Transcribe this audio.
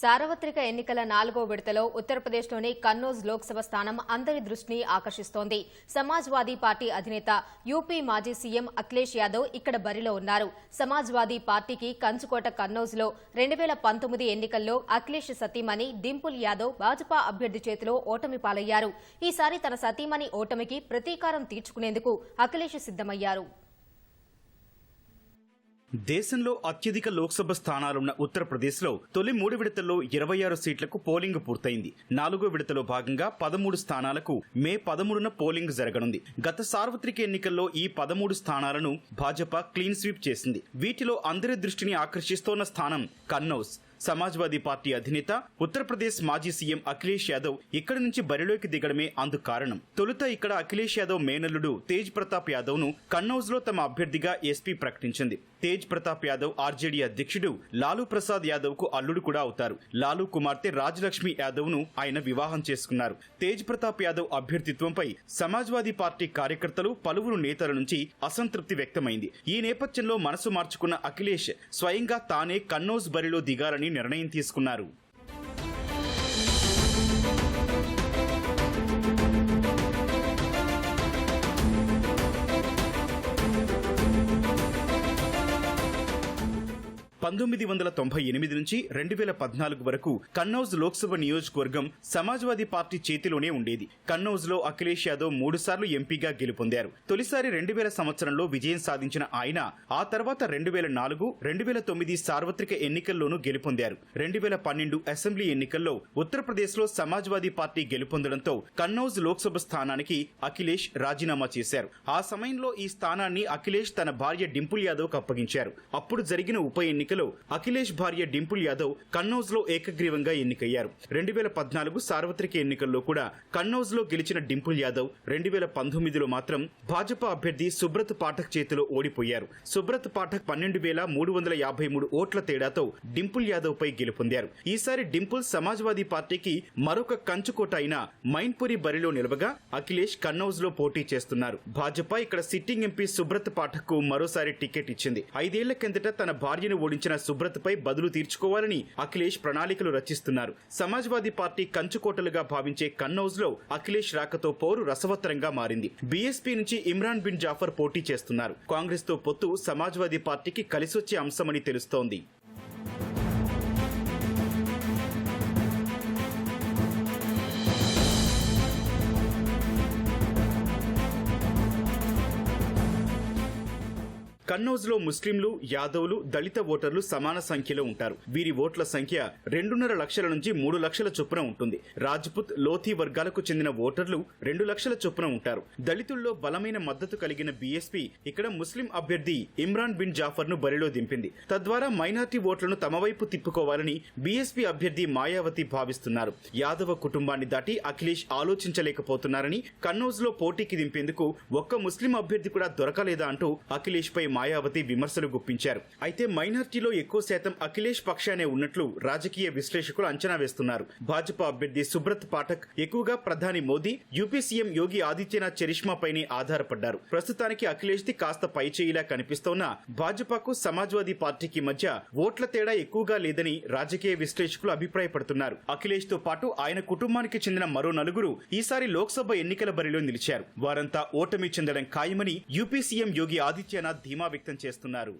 సార్వత్రిక ఎన్నికల నాలుగో విడతలో ఉత్తరప్రదేశ్లోని కన్నౌజ్ లోక్సభ స్థానం అందరి దృష్టిని ఆకర్షిస్తోంది. సమాజ్వాదీ పార్టీ అధినేత యూపీ మాజీ సీఎం అఖిలేష్ యాదవ్ ఇక్కడ బరిలో ఉన్నారు. సమాజ్వాదీ పార్టీకి కంచుకోట కన్నౌజ్లో రెండు వేల పంతొమ్మిది ఎన్నికల్లో అఖిలేష్ సతీమణి డింపుల్ యాదవ్ భాజపా అభ్యర్థి చేతిలో ఓటమి పాలయ్యారు. ఈసారి తన సతీమణి ఓటమికి ప్రతీకారం తీర్చుకునేందుకు అఖిలేష్ సిద్దమయ్యారు దేశంలో అత్యధిక లోక్సభ స్థానాలున్న ఉత్తరప్రదేశ్లో తొలి మూడు విడతల్లో ఇరవై ఆరు సీట్లకు పోలింగ్ పూర్తయింది. నాలుగో విడతలో భాగంగా పదమూడు స్థానాలకు మే పదమూడున పోలింగ్ జరగనుంది. గత సార్వత్రిక ఎన్నికల్లో ఈ పదమూడు స్థానాలను భాజపా క్లీన్ స్వీప్ చేసింది. వీటిలో అందరి దృష్టిని ఆకర్షిస్తోన్న స్థానం కన్నౌజ్. సమాజ్వాదీ పార్టీ అధినేత ఉత్తరప్రదేశ్ మాజీ సీఎం అఖిలేష్ యాదవ్ ఇక్కడి నుంచి బరిలోకి దిగడమే అందుకు కారణం. తొలుత ఇక్కడ అఖిలేష్ యాదవ్ మేనల్లుడు తేజ్ ప్రతాప్ యాదవ్ను కన్నౌజ్లో తమ అభ్యర్థిగా ఎస్పీ ప్రకటించింది. తేజ్ ప్రతాప్ యాదవ్ ఆర్జేడీ అధ్యక్షుడు లాలూ ప్రసాద్ యాదవ్కు అల్లుడు కూడా అవుతారు. లాలూ కుమార్తె రాజలక్ష్మి యాదవ్ను ఆయన వివాహం చేసుకున్నారు. తేజ్ ప్రతాప్ యాదవ్ అభ్యర్థిత్వంపై సమాజ్వాదీ పార్టీ కార్యకర్తలు పలువురు నేతల నుంచి అసంతృప్తి వ్యక్తమైంది. ఈ నేపథ్యంలో మనసు మార్చుకున్న అఖిలేష్ స్వయంగా తానే కన్నౌజ్ బరిలో దిగాలని నిర్ణయం తీసుకున్నారు. పంతొమ్మిది వందల తొంభై ఎనిమిది నుంచి రెండు వేల పద్నాలుగు వరకు కన్నౌజ్ లోక్సభ నియోజకవర్గం సమాజ్వాదీ పార్టీ చేతిలోనే ఉండేది. కన్నౌజ్లో అఖిలేష్ యాదవ్ మూడు సార్లు ఎంపీగా గెలుపొందారు. తొలిసారి రెండు వేల సంవత్సరంలో విజయం సాధించిన ఆయన ఆ తర్వాత రెండు వేల నాలుగు రెండు వేల తొమ్మిది సార్వత్రిక ఎన్నికల్లోనూ గెలుపొందారు. రెండు వేల పన్నెండు అసెంబ్లీ ఎన్నికల్లో ఉత్తరప్రదేశ్లో సమాజ్వాదీ పార్టీ గెలుపొందడంతో కన్నౌజ్ లోక్సభ స్థానానికి అఖిలేష్ రాజీనామా చేశారు. ఆ సమయంలో ఈ స్థానాన్ని అఖిలేష్ తన భార్య డింపుల్ యాదవ్కు అప్పగించారు. అప్పుడు జరిగిన ఉప ఎన్నికలో అఖిలేష్ భార్య డింపుల్ యాదవ్ కన్నౌజ్లో ఏకగ్రీవంగా ఎన్నికయ్యారు. రెండు వేల పద్నాలుగు సార్వత్రిక ఎన్నికల్లో కూడా కన్నౌజ్లో గెలిచిన డింపుల్ యాదవ్ రెండు వేల పంతొమ్మిదిలో మాత్రం భాజపా అభ్యర్థి సుబ్రత్ పాఠక్ చేతిలో ఓడిపోయారు. సుబ్రత్ పాఠక్ పన్నెండు వేల మూడు వందల యాభై మూడు ఓట్ల తేడాతో డింపుల్ యాదవ్ పై గెలుపొందారు. ఈసారి డింపుల్ సమాజ్వాదీ పార్టీకి మరొక కంచుకోట అయిన మైన్పురి బరిలో నిలవగా అఖిలేష్ కన్నౌజ్లో పోటీ చేస్తున్నారు. భాజపా ఇక్కడ సిట్టింగ్ ఎంపీ సుబ్రత్ పాఠక్కు మరోసారి టికెట్ ఇచ్చింది. ఐదేళ్ళ కిందట తన భార్యను ఓడించిన సుబ్రత్ పై బదులు తీర్చుకోవాలని అఖిలేష్ ప్రణాళికలు రచిస్తున్నారు. సమాజ్వాదీ పార్టీ కంచుకోటలుగా భావించే కన్నౌజ్లో అఖిలేష్ రాకతో పోరు రసవత్తరంగా మారింది. బీఎస్పీ నుంచి ఇమ్రాన్ బిన్ జాఫర్ పోటీ చేస్తున్నారు. కాంగ్రెస్తో పొత్తు సమాజ్వాదీ పార్టీకి కలిసొచ్చే అంశమని తెలుస్తోంది. కన్నౌజ్లో ముస్లింలు యాదవులు దళిత ఓటర్లు సమాన సంఖ్యలో ఉంటారు. వీరి ఓట్ల సంఖ్య రెండున్నర లక్షల నుంచి మూడు లక్షల చొప్పున ఉంటుంది. రాజ్పుత్ లోథీ వర్గాలకు చెందిన ఓటర్లు రెండు లక్షల చొప్పున ఉంటారు. దళితుల్లో బలమైన మద్దతు కలిగిన బీఎస్పీ ఇక్కడ ముస్లిం అభ్యర్థి ఇమ్రాన్ బిన్ జాఫర్ను బరిలో దింపింది. తద్వారా మైనార్టీ ఓట్లను తమ వైపు తిప్పుకోవాలని బీఎస్పీ అభ్యర్థి మాయావతి భావిస్తున్నారు. యాదవ కుటుంబాన్ని దాటి అఖిలేష్ ఆలోచించలేకపోతున్నారని కన్నౌజ్లో పోటీకి దింపేందుకు ఒక్క ముస్లిం అభ్యర్థి కూడా దొరకలేదా అంటూ అఖిలేష్ పై మాయావతి విమర్శలు గుప్పించారు. అయితే మైనార్టీలో ఎక్కువ శాతం అఖిలేష్ పక్షానే ఉన్నట్లు రాజకీయ విశ్లేషకులు అంచనా వేస్తున్నారు. భాజపా అభ్యర్థి సుబ్రత్ పాఠక్ ఎక్కువగా ప్రధాని మోదీ యూపీ సీఎం యోగి ఆదిత్యనాథ్ చరిష్మాపైనే ఆధారపడ్డారు. ప్రస్తుతానికి అఖిలేష్ ది కాస్త పైచేయిలా కనిపిస్తోన్నా భాజపాకు సమాజ్వాదీ పార్టీకి మధ్య ఓట్ల తేడా ఎక్కువగా లేదని రాజకీయ విశ్లేషకులు అభిప్రాయపడుతున్నారు. అఖిలేష్తో పాటు ఆయన కుటుంబానికి చెందిన మరో నలుగురు ఈసారి లోక్సభ ఎన్నికల బరిలో నిలిచారు. వారంతా ఓటమి చెందడం ఖాయమని యూపీ సీఎం యోగి ఆదిత్యనాథ్ ధీమా వ్యక్తం చేస్తున్నారు.